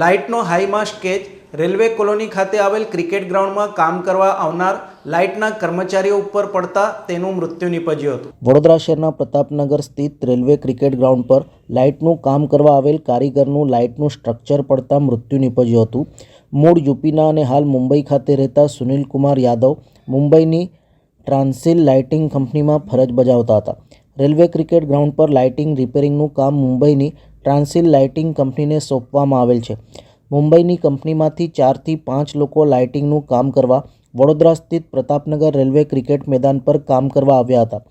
લાઇટનો હાઈમાં sketch railway colony ખાતે આવેલ ક્રિકેટ ગ્રાઉન્ડમાં કામ કરવા આવનાર લાઇટના કર્મચારીઓ ઉપર પડતા તેનું મૃત્યુ નીપજ્યું હતું. વડોદરા શહેરના પ્રતાપનગર સ્થિત રેલવે ક્રિકેટ ગ્રાઉન્ડ પર લાઇટનું કામ કરવા આવેલ કારીગરનું લાઇટનું સ્ટ્રક્ચર પડતા મૃત્યુ નીપજ્યું હતું. મૂળ યુપીના અને હાલ મુંબઈ ખાતે રહેતા સુનિલકુમાર યાદવ મુંબઈની ટ્રાન્સિલ લાઇટિંગ કંપનીમાં ફરજ બજાવતા હતા. રેલવે ક્રિકેટ ગ્રાઉન્ડ પર લાઇટિંગ રિપેરિંગનું કામ મુંબઈની ટ્રાન્સિલ લાઇટિંગ કંપનીને સોંપવામાં આવેલ છે. મુંબઈની કંપનીમાંથી ચારથી પાંચ લોકો લાઇટિંગનું કામ કરવા વડોદરા સ્થિત પ્રતાપનગર રેલવે ક્રિકેટ મેદાન પર કામ કરવા આવ્યા હતા.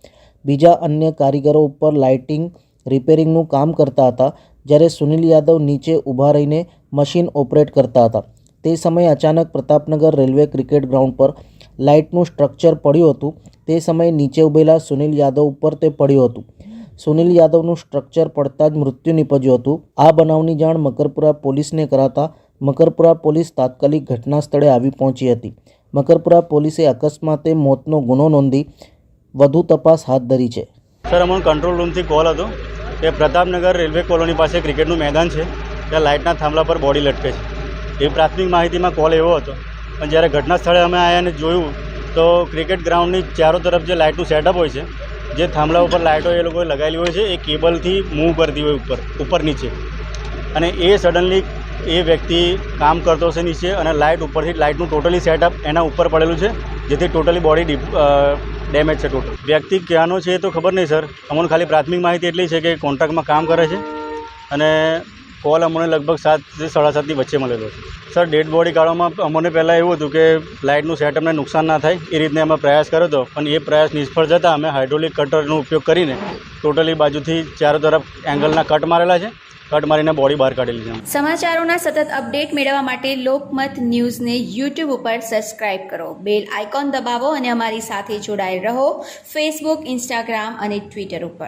બીજા અન્ય કારીગરો ઉપર લાઇટિંગ રિપેરિંગનું કામ કરતા હતા, જ્યારે સુનિલ યાદવ નીચે ઊભા રહીને મશીન ઓપરેટ કરતા હતા. તે સમયે અચાનક પ્રતાપનગર રેલવે ક્રિકેટ ગ્રાઉન્ડ પર લાઇટનું સ્ટ્રક્ચર પડ્યું હતું. તે સમયે નીચે ઊભેલા સુનિલ યાદવ ઉપર તે પડ્યું હતું. સુનિલ યાદવનું સ્ટ્રક્ચર પડતા જ મૃત્યુ નીપજ્યું હતું. આ બનાવની જાણ મકરપુરા પોલીસને કરાતા મકરપુરા પોલીસ તાત્કાલિક ઘટના સ્થળે આવી પહોંચી હતી. મકરપુરા પોલીસે અકસ્માતે મોતનો ગુનો નોંધી વધુ તપાસ હાથ ધરી છે. સર અમને કંટ્રોલ રૂમથી કોલ હતો. કે પ્રતાપનગર રેલવે કોલોની પાસે ક્રિકેટનું મેદાન છે. ત્યાં લાઇટના થાંભલા પર બોડી લટકે છે. એ પ્રાથમિક માહિતીમાં કોલ એવો હતો. પણ જ્યારે ઘટના સ્થળે અમે આવ્યા અને જોયું, તો ક્રિકેટ ગ્રાઉન્ડની ચારો તરફ જે લાઇટનું સેટઅપ હોય છે જે થાંભલા ઉપર લાઇટો એ લોકોએ લગાવેલી હોય છે, એ કેબલથી મૂવ કરતી હોય ઉપર ઉપર નીચે. અને એ સડનલી એ વ્યક્તિ કામ કરતો હશે નીચે અને લાઇટ ઉપરથી લાઇટનું ટોટલી સેટઅપ એના ઉપર પડેલું છે, જેથી ટોટલી બોડી ડેમેજ છે ટોટલ વ્યક્તિ ક્યાંનો છે એ તો ખબર નહીં સર અમને ખાલી પ્રાથમિક માહિતી એટલી છે કે કોન્ટ્રાક્ટમાં કામ કરે છે અને કોલ અમને લગભગ સાતથી સાડા સાતની વચ્ચે મળેલો છે. સર ડેડ બોડી કાઢવામાં અમને પહેલાં એવું હતું કે લાઇટનું સેટઅપને નુકસાન ના થાય, એ રીતને અમે પ્રયાસ કર્યો હતો, પણ એ પ્રયાસ નિષ્ફળ જતાં અમે હાઇડ્રોલિક કટરનો ઉપયોગ કરીને ટોટલી બાજુથી ચારો તરફ એંગલના કટ મારેલા છે. કટ મારીને બોડી બહાર કાઢેલી છે સમાચારોના સતત અપડેટ મેળવવા માટે લોકમત ન્યૂઝને યુટ્યુબ ઉપર સબસ્ક્રાઇબ કરો. બેલ આઇકોન દબાવો અને અમારી સાથે જોડાયેલ રહો. ફેસબુક ઇન્સ્ટાગ્રામ અને ટ્વિટર ઉપર.